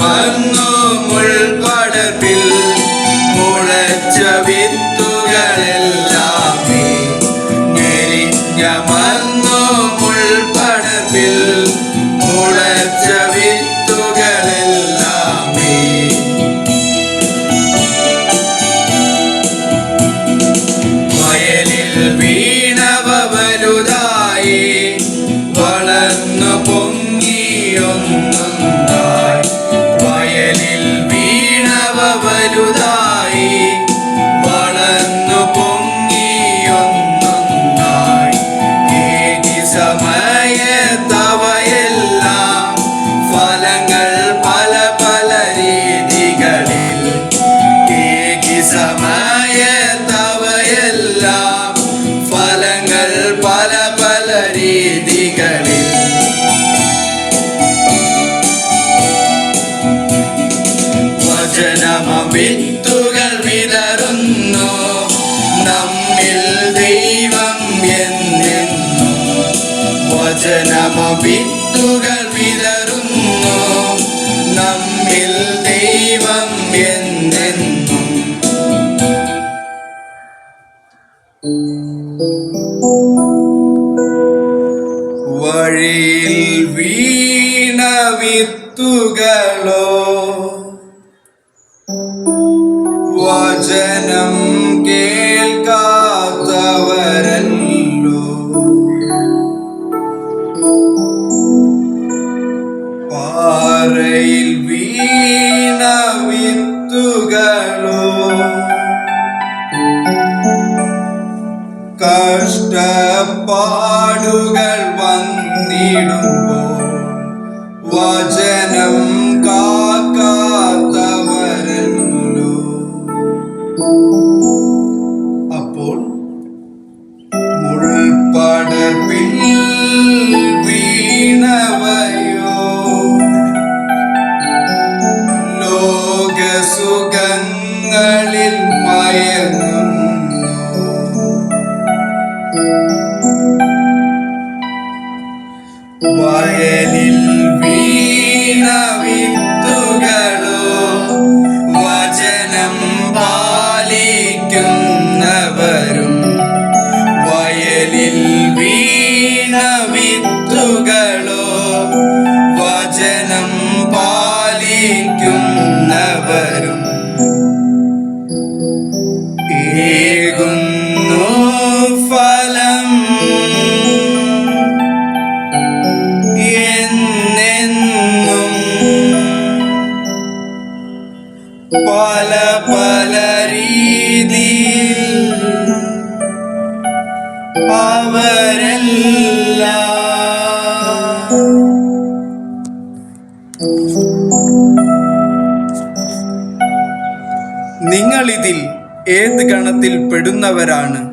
മണ്ണു മുൾപടപ്പിൽ മുളച്ച വിത്തുകളെല്ലാം ഞെരിഞ്ഞ വിത്തുകൾ വിതറുന്നു നമ്മിൽ ദൈവം എന്നെന്നും. വചനമ വിത്തുകൾ വിതറുന്നു നമ്മിൽ ദൈവം എന്നെന്നും. വഴിയിൽ വീണ വിത്തുകളോ വചനം കേൾക്കാത്തവരല്ലോ. പാറയിൽ വീണ വിത്തുകളോ കഷ്ടപ്പാടുകൾ വന്നിടുമ്പോൾ ഏകുന്നു ഫലം. എന്നെന്നും പല പല രീതിയിൽ നിങ്ങൾ നിങ്ങളിതിൽ ഏത് ഗണത്തിൽ പെടുന്നവരാണ്?